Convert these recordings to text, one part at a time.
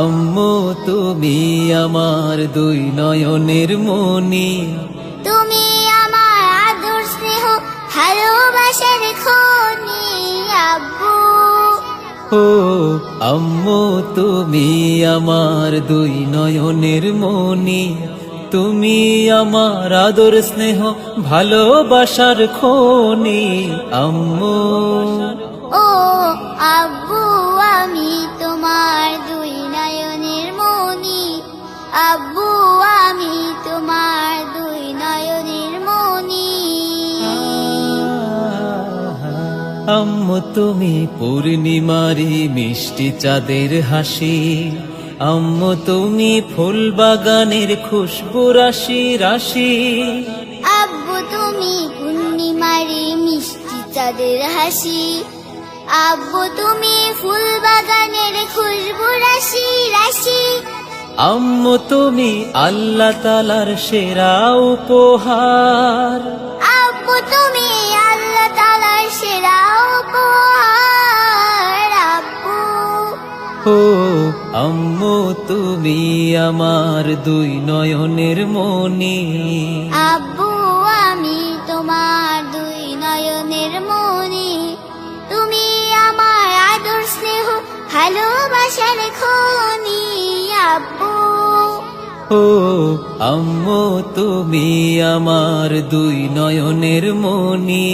আম্মু তুমি আমার দুই নয়নের মনি তুমি আমার আদর স্নেহ ভালোবাসার খনি আব্বু। ও আম্মু তুমি আমার দুই নয়নের মনি তুমি আমার আদর স্নেহ ভালোবাসার খনি আম্মু। ও আব্বু। তুমি পূর্ণিমারি মিষ্টি চাঁদের হাসি। আম্মু তুমি ফুল বাগানের খুশবু রাশি রাশি। আব্বু তুমি পূর্ণিমারি মিষ্টি চাঁদের হাসি। আব্বু তুমি ফুল বাগানের খুশবু রাশি রাশি। আম্মু তুমি আল্লাহ তালার সেরা উপহার। আব্বু তুমি ও আম্মু তুমি আমার দুই নয়নের মনি আব্বু আমি তোমার দুই নয়নের মনি তুমি আমার আদর স্নেহ ভালোবাসার খনি আব্বু। ও আম্মু তুমি আমার দুই নয়নের মনি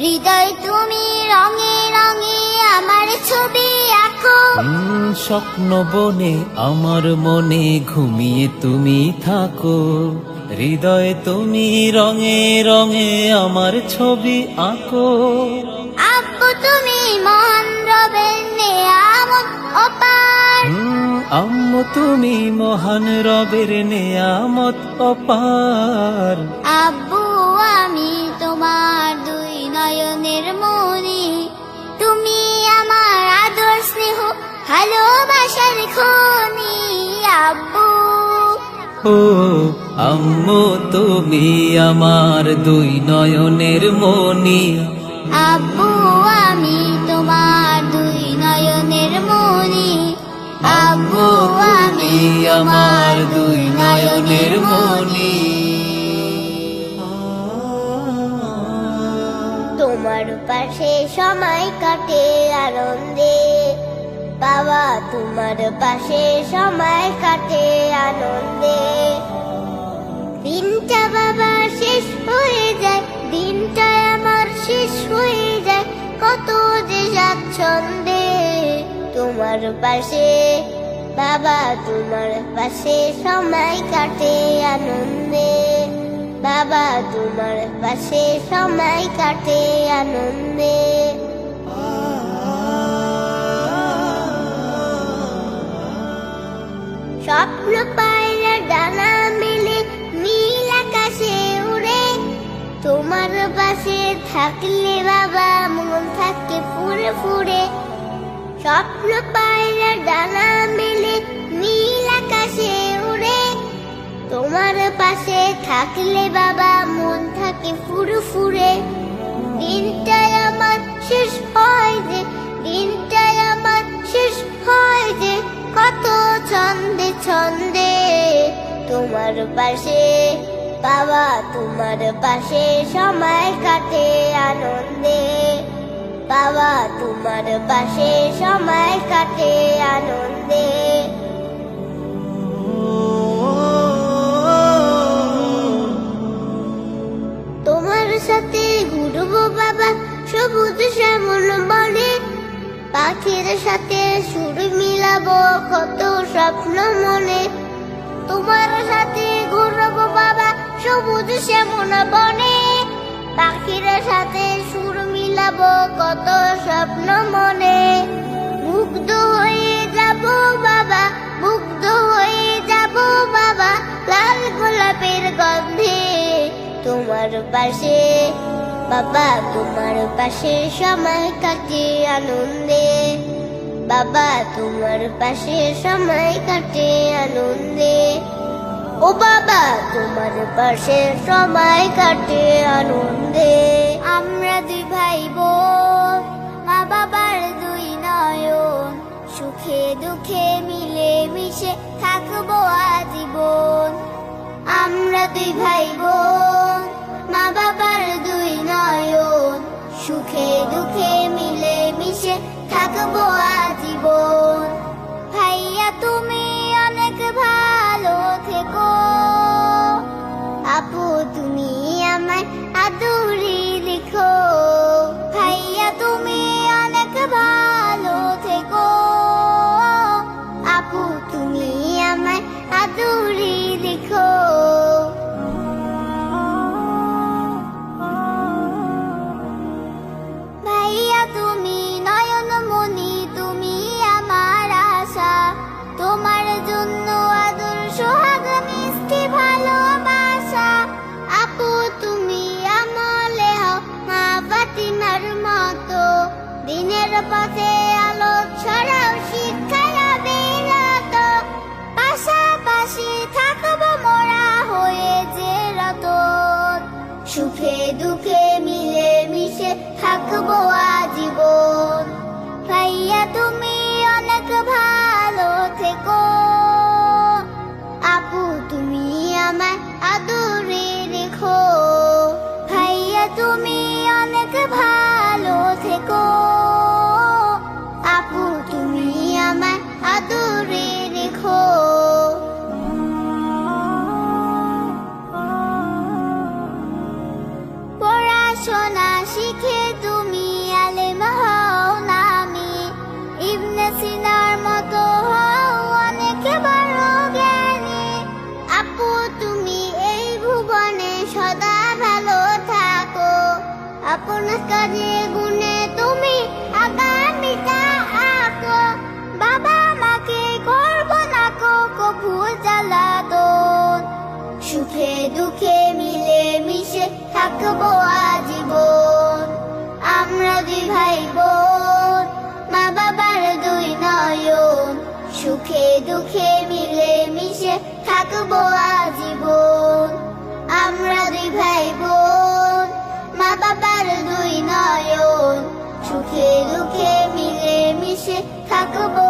হৃদয় তুমি রঙে রঙে আমার ছবি আঁকো। স্বপ্ন বনে আমার মনে ঘুমিয়ে তুমি থাকো। হৃদয়ে তুমি রঙে রঙে আমার ছবি আঁকো। আব্বু তুমি মহান রবের নেয়ামত অপার। আম্মু তুমি মহান রবের নেয়ামত অপার। আব্বু ভালোবাসার খনি আব্বু। ও আম্মু তুমি আমার দুই নয়নের মনি আব্বু আমি তোমার দুই নয়নের মনি আব্বু আমি আমার দুই নয়নের মনি তোমার পাশে সময় কাটে আনন্দে বাবা, তোমার পাশে সময় কাটে আনন্দে। দিনটা বাবা শেষ হয়ে যায়, দিনটা আমার শেষ হয়ে যায়, কত যে স্বাচ্ছন্দে তোমার পাশে বাবা, তোমার পাশে সময় কাটে আনন্দে। বাবা, তোমার পাশে সময় কাটে আনন্দে। স্বপ্ন পায়রা ডানা মেলে, নীল আকাশে উড়ে। তোমার পাশে থাকলে বাবা, মন থাকে ফুরে ফুরে। স্বপ্ন পায়রা ডানা মেলে, নীল আকাশে উড়ে। তোমার পাশে থাকলে বাবা, মন থাকে ফুরে ফুরে। দিনটাই আমার শেষ হয় যে, দিনটাই আমার শেষ হয় যে। কত ছন্দে ছন্দে তোমার পাশে, বাবা তোমার পাশে সময় কাটে আনন্দে। বাবা তোমার পাশে সময় কাটে আনন্দে। তোমার সাথে ঘুরবো বাবা, সবুজ পাখির সাথে সুর মিলাবো কত স্বপ্ন মনে। তোমার সাথে ঘুরবো বাবা, সবুজ শ্যামল বনে। পাখির সাথে সুর মিলাবো কত স্বপ্ন মনে। মুগ্ধ হয়ে যাব বাবা, মুগ্ধ হয়ে যাব বাবা, লাল গোলাপের গন্ধে তোমার পাশে বাবা, তোমার পাশে সময় কাটে আনন্দে। বাবা, তোমার পাশে সময় কাটে আনন্দে। ও বাবা, তোমার পাশে সময় কাটে আনন্দে। আমরা দুই ভাই বোন মা বাবার দুই নয়ন। সুখে দুঃখে মিলে মিশে থাকব আজীবন। আমরা দুই ভাই সুখে দুঃখে মিলে মিশে থাকব আজীবন। সুখে দুঃখে মিলে মিশে থাকব আজীবন। আমরা দুই ভাই বোন মা বাবার দুই নয়ন। সুখে দুঃখে মিলে মিশে থাকব আজীবন। আমরা দুই ভাই বোন মিশে থাকব